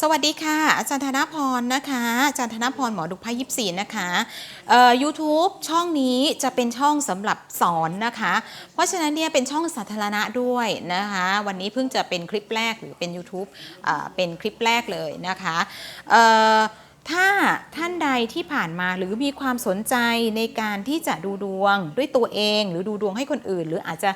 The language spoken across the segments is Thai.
สวัสดีค่ะ อาจารย์ธนพรนะคะ อาจารย์ธนพรหมอดุไพ่ยิปซีนะคะเอ่อ YouTube ช่องนี้จะเป็นช่องสำหรับสอนนะคะ เพราะฉะนั้นเนี่ยเป็นช่องสาธารณะด้วยนะคะ วันนี้เพิ่งจะเป็นคลิปแรกหรือเป็น YouTube อ่าเป็นคลิปแรกเลยนะคะเอ่อ ถ้าท่านใดที่ผ่านมาหรือมีความสนใจในการที่จะดูดวงด้วยตัวเอง หรือดูดวงให้คนอื่น หรืออาจจะ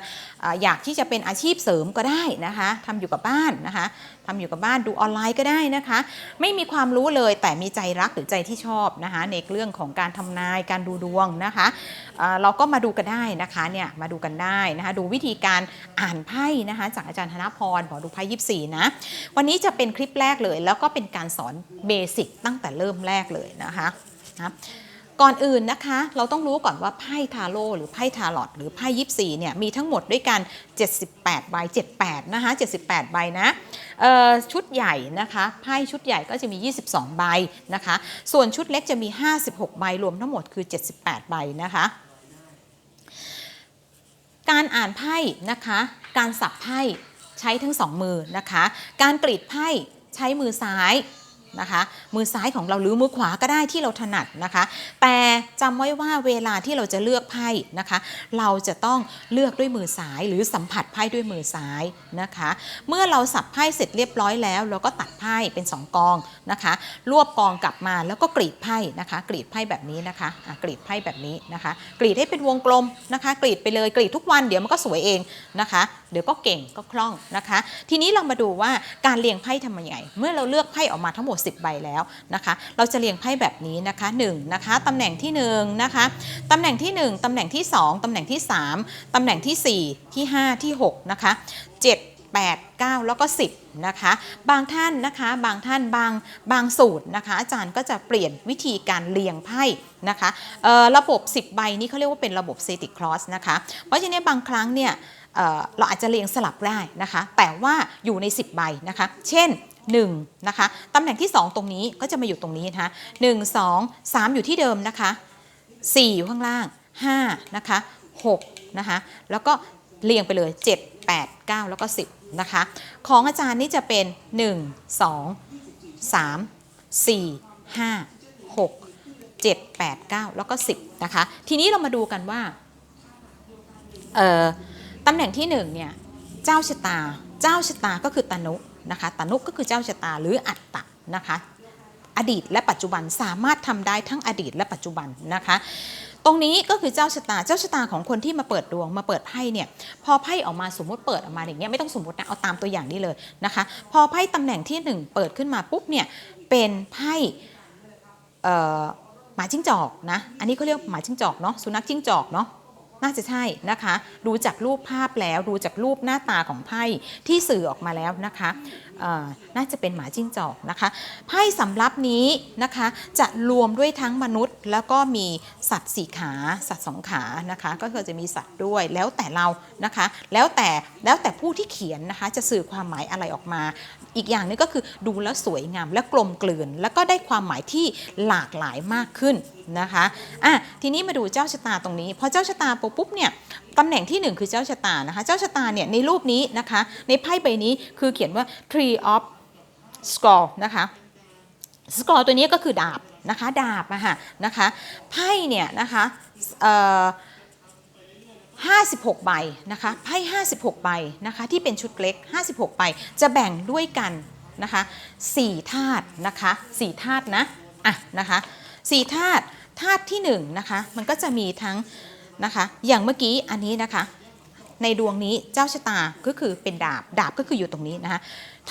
อยากที่จะเป็นอาชีพเสริมก็ได้นะคะทำอยู่กับบ้านนะคะทำอยู่กับบ้านดูออนไลน์ก็ได้นะคะ ไม่มีความรู้เลยแต่มีใจรักหรือใจที่ชอบนะคะในเรื่องของการทำนายการดูดวงนะคะเอ่อเราก็มาดูกันได้นะคะเนี่ยมาดูกันได้นะคะดูวิธีการอ่านไพ่นะคะจากอาจารย์ธนพรหมอดูไพ่ยิปซีนะวันนี้จะเป็นคลิปแรกเลย แล้วก็เป็นการสอนเบสิกตั้งแต่เริ่มแรกเลยนะคะนะก่อนอื่นนะคะ เราต้องรู้ก่อนว่าไพ่ทาโร่หรือไพ่ทาร์ลอตหรือไพ่ยิปซีเนี่ยมีทั้งหมดด้วยกัน 78 ใบ 78 นะคะ 78 ใบนะชุดใหญ่นะคะไพ่ชุดใหญ่ก็จะมี 22 ใบนะคะ ส่วนชุดเล็กจะมี 56 ใบรวมทั้งหมดคือ 78 ใบนะคะการอ่านไพ่นะคะ การสับไพ่ใช้ทั้งสองมือนะคะ การกรีดไพ่ใช้มือซ้าย นะคะ มือซ้ายของเราหรือมือขวาก็ได้ที่เราถนัดนะคะ แต่จำไว้ว่าเวลาที่เราจะเลือกไพ่นะคะ เราจะต้องเลือกด้วยมือซ้ายหรือสัมผัสไพ่ด้วยมือซ้ายนะคะ เมื่อเราสับไพ่เสร็จเรียบร้อยแล้วเราก็ตัดไพ่เป็นสองกองนะคะ รวบกองกลับมาแล้วก็กรีดไพ่นะคะ กรีดไพ่แบบนี้นะคะะกรีดไพ่แบบนี้นะคะ กรีดให้เป็นวงกลมนะคะ กรีดไปเลยกรีดทุกวันเดี๋ยวมันก็สวยเองนะคะ เดี๋ยวก็เก่งก็คล่องนะคะ ทีนี้เรามาดูว่าการเรียงไพ่ทำยังไง เมื่อเราเลือกไพ่ออกมาทั้งหมด 10 ใบแล้วนะคะ เราจะเรียงไพ่แบบนี้นะคะ1นะคะตำแหน่งที่1นะคะตำแหน่งที่ 1ตำแหน่งที่ 2ตำแหน่งที่ 3ตำแหน่งที่ 4 ที่ 5 ที่ 6 นะคะ 7 8 9 แล้วก็ 10 นะคะ บางท่านนะคะ บางท่านบางบางสูตรนะคะ อาจารย์ก็จะเปลี่ยนวิธีการเรียงไพ่นะคะระบบ 10 ใบนี้เขาเรียกว่าเป็นระบบเซติคลอสนะคะ เพราะฉะนั้นบางครั้งเนี่ย เเราอาจจะเรียงสลับได้นะคะ แต่ว่าอยู่ใน 10 ใบนะคะ เช่น1นะคะตำแหน่งที่ 2 ตรงนี้ก็จะมาอยู่ตรงนี้นะคะ1 2 3 อยู่ที่เดิมนะคะ4อยู่ข้างล่าง5นะคะ6นะคะแล้วก็เรียงไปเลย 7 8 9 แล้วก็ 10นะคะของอาจารย์นี่จะเป็น 1 2 3 4 5 6 7 8 9 แล้วก็ 10นะคะทีนี้เรามาดูกันว่าเอ่อ ตำแหน่งที่1เนี่ยเจ้าชะตา เจ้าชะตาก็คือตานุนะคะตานุก็คือเจ้าชะตาหรืออัตตะนะคะ อดีตและปัจจุบันสามารถทำได้ทั้งอดีตและปัจจุบันนะคะ ตรงนี้ก็คือเจ้าชะตา เจ้าชะตาของคนที่มาเปิดดวงมาเปิดไพ่เนี่ยพอไพ่ออกมาสมมติเปิดออกมาอย่างเงี้ยไม่ต้องสมมตินะเอาตามตัวอย่างนี้เลยนะคะ พอไพ่ตำแหน่งที่หนึ่งเปิดขึ้นมาปุ๊บเนี่ยเป็นไพ่หมาจิ้งจอกนะ อันนี้เขาเรียกหมาจิ้งจอกเนาะสุนัขจิ้งจอกเนาะ น่าจะใช่นะคะ ดูจากรูปภาพแล้วดูจากรูปหน้าตาของไพ่ที่สื่อออกมาแล้วนะคะน่าจะเป็นหมาจิ้งจอกนะคะไพ่สำรับนี้นะคะจะรวมด้วยทั้งมนุษย์ แล้วก็มีสัตว์สี่ขา สัตว์สองขานะคะก็คือจะมีสัตว์ด้วยแล้วแต่เรานะคะ แล้วแต่แล้วแต่ผู้ที่เขียนนะคะจะสื่อความหมายอะไรออกมา อีกอย่างหนึงก็คือดูแล้วสวยงามและกลมกลืน แล้วก็ได้ความหมายที่หลากหลายมากขึ้นนะคะอะทีนี้มาดูเจ้าชะตาตรงนี้พอเจ้าชะตาปุปุ๊บเนี่ยตำแหน่งที่หนึ่งคือเจ้าชะตานะคะ เจ้าชะตาเนี่ยในรูปนี้นะคะ ในไพ่ใบนี้คือเขียนว่า tree of skull นะคะสกอร์ตัวนี้ก็คือดาบนะคะ ดาบอะค่ะนะคะไพ่เนี่ยนะคะเอ่อ56ใบนะคะไพ่56ใบนะคะที่เป็นชุดเล็ก56ใบจะแบ่งด้วยกันนะคะ4ธาตุนะคะ4ธาตุนะอะนะคะ4ธาตุธาตุที่1นะคะมันก็จะมีทั้ง นะคะ อย่างเมื่อกี้อันนี้นะคะ ในดวงนี้เจ้าชะตาก็คือเป็นดาบดาบก็คืออยู่ตรงนี้นะคะ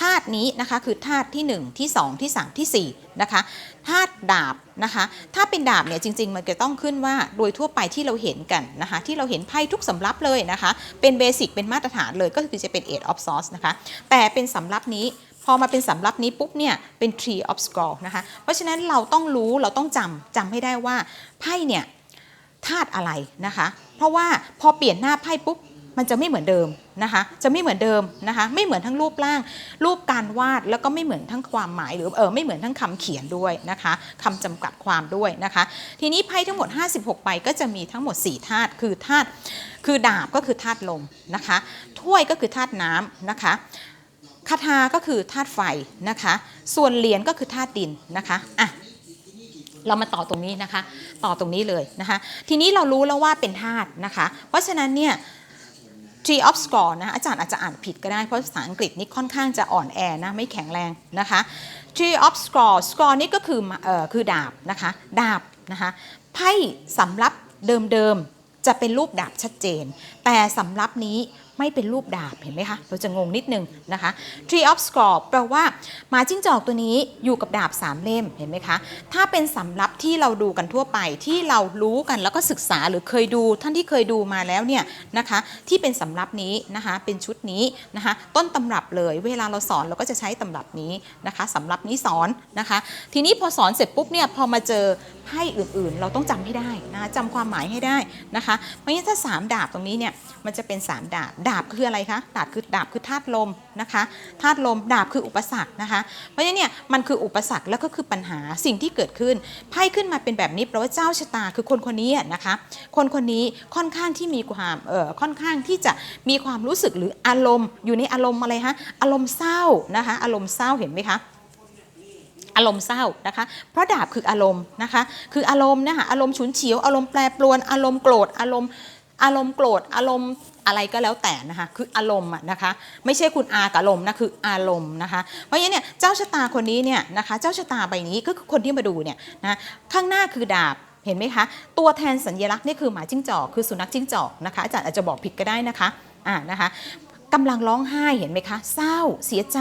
ธาตุนี้นะคะคือธาตุที่ 1 ที่ 2 ที่ 3 ที่ 4 นะคะธาตุดาบนะคะ ถ้าเป็นดาบเนี่ยจริง ๆ มันจะต้องขึ้นว่าโดยทั่วไปที่เราเห็นกันนะคะ ที่เราเห็นไพ่ทุกสำรับเลยนะคะ เป็นเบสิกเป็นมาตรฐานเลยก็คือจะเป็น eight of swords นะคะ แต่เป็นสำรับนี้พอมาเป็นสำรับนี้ปุ๊บเนี่ยเป็น tree of skull นะคะ เพราะฉะนั้นเราต้องรู้เราต้องจำจำให้ได้ว่าไพ่เนี่ย ธาตุอะไรนะคะ เพราะว่าพอเปลี่ยนหน้าไพ่ปุ๊บมันจะไม่เหมือนเดิมนะคะ จะไม่เหมือนเดิมนะคะ ไม่เหมือนทั้งรูปร่าง รูปการวาดแล้วก็ไม่เหมือนทั้งความหมาย หรือเออไม่เหมือนทั้งคำเขียนด้วยนะคะคำจำกัดความด้วยนะคะ ทีนี้ไพ่ทั้งหมด 56ใบก็จะมีทั้งหมด4ธาตุคือธาตุคือดาบก็คือธาตุลมนะคะ ถ้วยก็คือธาตุน้ำนะคะคาถาก็คือธาตุไฟนะคะ ส่วนเหรียญก็คือธาตุดินนะคะอะ เรามาต่อตรงนี้นะคะ ต่อตรงนี้เลยนะคะ ทีนี้เรารู้แล้วว่าเป็นธาตุนะคะ เพราะฉะนั้นเนี่ย Tree of Score นะอาจารย์อาจจะอ่านผิดก็ได้เพราะภาษาอังกฤษนี่ค่อนข้างจะอ่อนแอนะไม่แข็งแรงนะคะ Tree of Score Score นี่ก็คือเอ่อคือดาบนะคะ ดาบนะคะไพ่สำรับเดิมๆจะเป็นรูปดาบชัดเจน แต่สำรับนี้ ไม่เป็นรูปดาบเห็นไหมคะ เราจะงงนิดนึงนะคะ Tree of Score แปลว่าหมาจิ้งจอกตัวนี้อยู่กับดาบสามเล่มเห็นไหมคะ ถ้าเป็นสำรับที่เราดูกันทั่วไปที่เรารู้กันแล้วก็ศึกษาหรือเคยดู ท่านที่เคยดูมาแล้วเนี่ยนะคะที่เป็นสำรับนี้นะคะเป็นชุดนี้นะคะต้นตำรับเลยเวลาเราสอนเราก็จะใช้ตำรับนี้นะคะสำรับนี้สอนนะคะ ทีนี้พอสอนเสร็จปุ๊บเนี่ยพอมาเจอไพ่อื่นๆ เราต้องจำให้ได้นะจำความหมายให้ได้นะคะเพราะงั้นถ้าสามดาบตรงนี้เนี่ยมันจะเป็นสามดาบดาบคืออะไรคะดาบคือดาบคือธาตุลมนะคะธาตุลมดาบคืออุปสรรคนะคะ เพราะฉะนั้นเนี่ยมันคืออุปสรรคแล้วก็คือปัญหาสิ่งที่เกิดขึ้นไพ่ขึ้นมาเป็นแบบนี้แปลว่าเจ้าชะตาคือคนคนนี้นะคะ คนคนนี้ค่อนข้างที่มีความเอ่อค่อนข้างที่จะมีความรู้สึกหรืออารมณ์ อยู่ในอารมณ์อะไรฮะอารมณ์เศร้านะคะ อารมณ์เศร้าเห็นไหมคะอารมณ์เศร้านะคะ เพราะดาบคืออารมณ์นะคะ คืออารมณ์นะคะอารมณ์ฉุนเฉียว อารมณ์แปรปรวน อารมณ์โกรธ อารมณ์ อารมณ์โกรธ อารมณ์ อะไรก็แล้วแต่นะคะคืออารมณ์อะนะคะ ไม่ใช่คุณอากับอารมณ์นะคืออารมณ์นะคะเพราะงั้นเนี่ยเจ้าชะตาคนนี้เนี่ยนะคะ เจ้าชะตาใบนี้ก็คือคนที่มาดูเนี่ยนะข้างหน้าคือดาบเห็นไหมคะ ตัวแทนสัญลักษณ์นี่คือหมาจิ้งจอกคือสุนัขจิ้งจอกนะคะอาจารย์อาจจะบอกผิดก็ได้นะคะอ่านะคะ กำลังร้องไห้เห็นไหมคะ เศร้าเสียใจ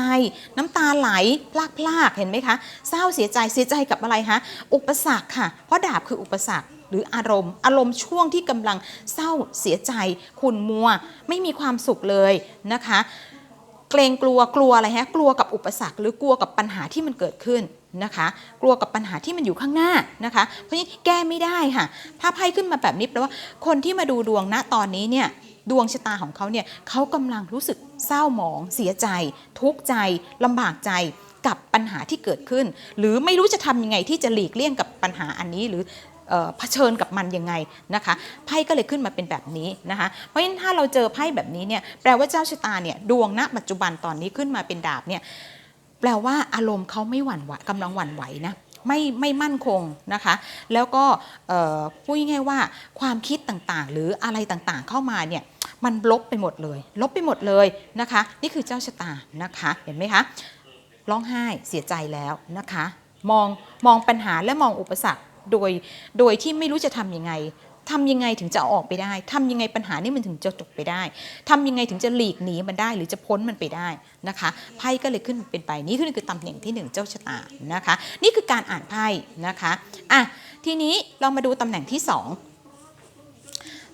น้ำตาไหลพลากพลากเห็นไหมคะ เศร้าเสียใจเสียใจกับอะไรคะอุปสรรคค่ะ เพราะดาบคืออุปสรรคหรืออารมณ์ อารมณ์ช่วงที่กำลังเศร้าเสียใจขุ่นมัวไม่มีความสุขเลยนะคะ เกรงกลัวกลัวอะไรฮะกลัวกับอุปสรรค หรือกลัวกับปัญหาที่มันเกิดขึ้นนะคะ กลัวกับปัญหาที่มันอยู่ข้างหน้านะคะ เพราะนั้แก้ไม่ได้ค่ะ ถ้าไพ่ขึ้นมาแบบนี้แปลว่าคนที่มาดูดวงณตอนนี้เนี่ย ดวงชะตาของเขาเนี่ยเขากำลังรู้สึกเศร้าหมอง เสียใจ ทุกข์ใจลำบากใจกับปัญหาที่เกิดขึ้น หรือไม่รู้จะทำยังไงที่จะหลีกเลี่ยงกับปัญหาอันนี้หรือเผชิญกับมันยังไงนะคะไพ่ก็เลยขึ้นมาเป็นแบบนี้นะคะเพราะฉะนั้นถ้าเราเจอไพ่แบบนี้เนี่ยแปลว่าเจ้าชะตาเนี่ยดวงณปัจจุบันตอนนี้ขึ้นมาเป็นดาบเนี่ยแปลว่าอารมณ์เขาไม่หวั่นไหวกำลังหวั่นไหวนะไม่ไม่มั่นคงนะคะ แล้วก็พูดง่ายๆว่าความคิดต่างๆ หรืออะไรต่างๆเข้ามาเนี่ย มันลบไปหมดเลย ลบไปหมดเลยนะคะ นี่คือเจ้าชะตานะคะ เห็นไหมคะร้องไห้เสียใจแล้วนะคะ มองมองปัญหาและมองอุปสรรคโดยโดยที่ไม่รู้จะทำยังไงทำยังไงถึงจะเอาออกไปได้ ทำยังไงปัญหานี้มันถึงจะจบไปได้ ทำยังไงถึงจะหลีกหนีมันได้หรือจะพ้นมันไปได้นะคะ ไพ่ก็เลยขึ้นเป็นไปนี้คือตำแหน่งที่หนึ่งเจ้าชะตานะคะ นี่คือการอ่านไพ่นะคะ อะทีนี้เรามาดูตำแหน่งที่สอง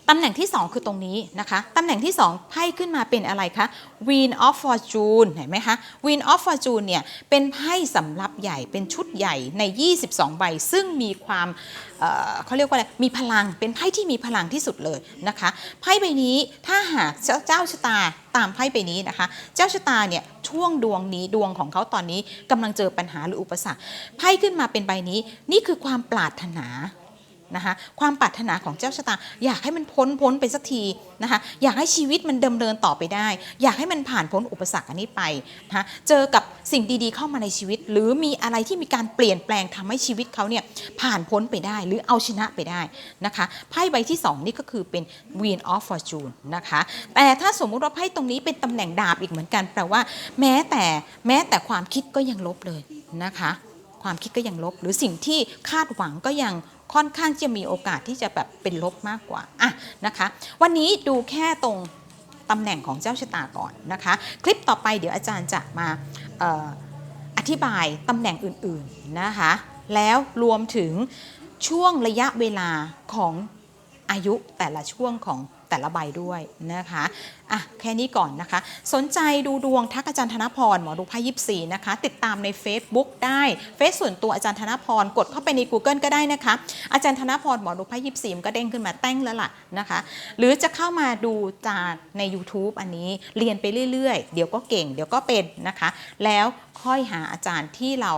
ตำแหน่งที่ 2 คือตรงนี้นะคะ ตำแหน่งที่ 2 ไพ่ขึ้นมาเป็นอะไรคะ Wheel of Fortune เห็นไหมคะ Wheel of Fortune เนี่ย เป็นไพ่สำรับใหญ่ เป็นชุดใหญ่ใน 22 ใบ ซึ่งมีความเเขาเรียกว่าอะไร มีพลัง เป็นไพ่ที่มีพลังที่สุดเลยนะคะ ไพ่ใบนี้ถ้าหากเจ้าเจ้าชะตาตามไพ่ใบนี้นะคะ เจ้าชะตาเนี่ยช่วงดวงนี้ดวงของเขาตอนนี้กำลังเจอปัญหาหรืออุปสรรค ไพ่ขึ้นมาเป็นใบนี้ นี่คือความปรารถนา นะคะความปรารถนาของเจ้าชะตา อยากให้มันพ้นพ้นไปสักทีนะคะอยากให้ชีวิตมันดำเนินต่อไปได้ อยากให้มันผ่านพ้นอุปสรรคอันนี้ไปนะคะเจอกับสิ่งดีๆเข้ามาในชีวิต หรือมีอะไรที่มีการเปลี่ยนแปลงทำให้ชีวิตเขาเนี่ยผ่านพ้นไปได้ หรือเอาชนะไปได้นะคะไพ่ใบที่ 2 นี่ก็คือเป็น Wheel of Fortune นะคะแต่ถ้าสมมุติว่าไพ่ตรงนี้เป็นตำแหน่งดาบอีกเหมือนกันแปลว่าแม้แต่แม้แต่ความคิดก็ยังลบเลยนะคะความคิดก็ยังลบ หรือสิ่งที่คาดหวังก็ยัง ค่อนข้างจะมีโอกาสที่จะแบบเป็นลบมากกว่าอะนะคะ วันนี้ดูแค่ตรงตำแหน่งของเจ้าชะตาก่อนนะคะ คลิปต่อไปเดี๋ยวอาจารย์จะมาอออธิบายตำแหน่งอื่นๆนะคะ แล้วรวมถึงช่วงระยะเวลาของอายุแต่ละช่วงของ แต่ละใบด้วยนะคะอะแค่นี้ก่อนนะคะ สนใจดูดวงทักอาจารย์ธนพรหมอดูไพ่ยิปซีนะคะ ติดตามใน Facebook ได้เฟซส่วนตัวอาจารย์ธนพรกดเข้าไปใน Google ก็ได้นะคะ อาจารย์ธนพรหมอดูไพ่ยิปซีมันก็เด้งขึ้นมาแต่งแล้วล่ะนะคะ หรือจะเข้ามาดูจากใน YouTube อันนี้เรียนไปเรื่อยๆ เดี๋ยวก็เก่ง เดี๋ยวก็เป็นนะคะ แล้วค่อยหาอาจารย์ที่เรา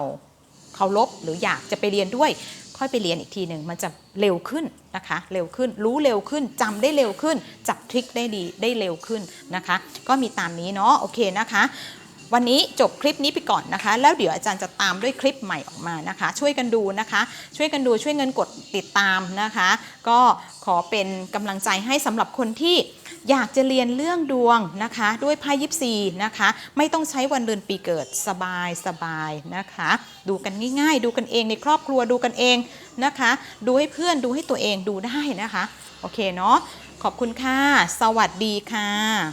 เคารพหรืออยากจะไปเรียนด้วย ค่อยไปเรียนอีกทีหนึ่งมันจะเร็วขึ้นนะคะ เร็วขึ้นรู้เร็วขึ้นจำได้เร็วขึ้น จับทริคได้ดีได้เร็วขึ้นนะคะ ก็มีตามนี้เนาะโอเคนะคะ วันนี้จบคลิปนี้ไปก่อนนะคะ แล้วเดี๋ยวอาจารย์จะตามด้วยคลิปใหม่ออกมานะคะ ช่วยกันดูนะคะ ช่วยกันดูช่วยเงินกดติดตามนะคะ ก็ขอเป็นกำลังใจให้สำหรับคนที่อยากจะเรียนเรื่องดวงนะคะ ด้วยไพ่ยิปซีนะคะ ไม่ต้องใช้วันเดือนปีเกิดสบายสบายนะคะ ดูกันง่ายๆ ดูกันเองในครอบครัวดูกันเองนะคะ ดูให้เพื่อนดูให้ตัวเองดูได้นะคะ โอเคเนาะขอบคุณค่ะ สวัสดีค่ะ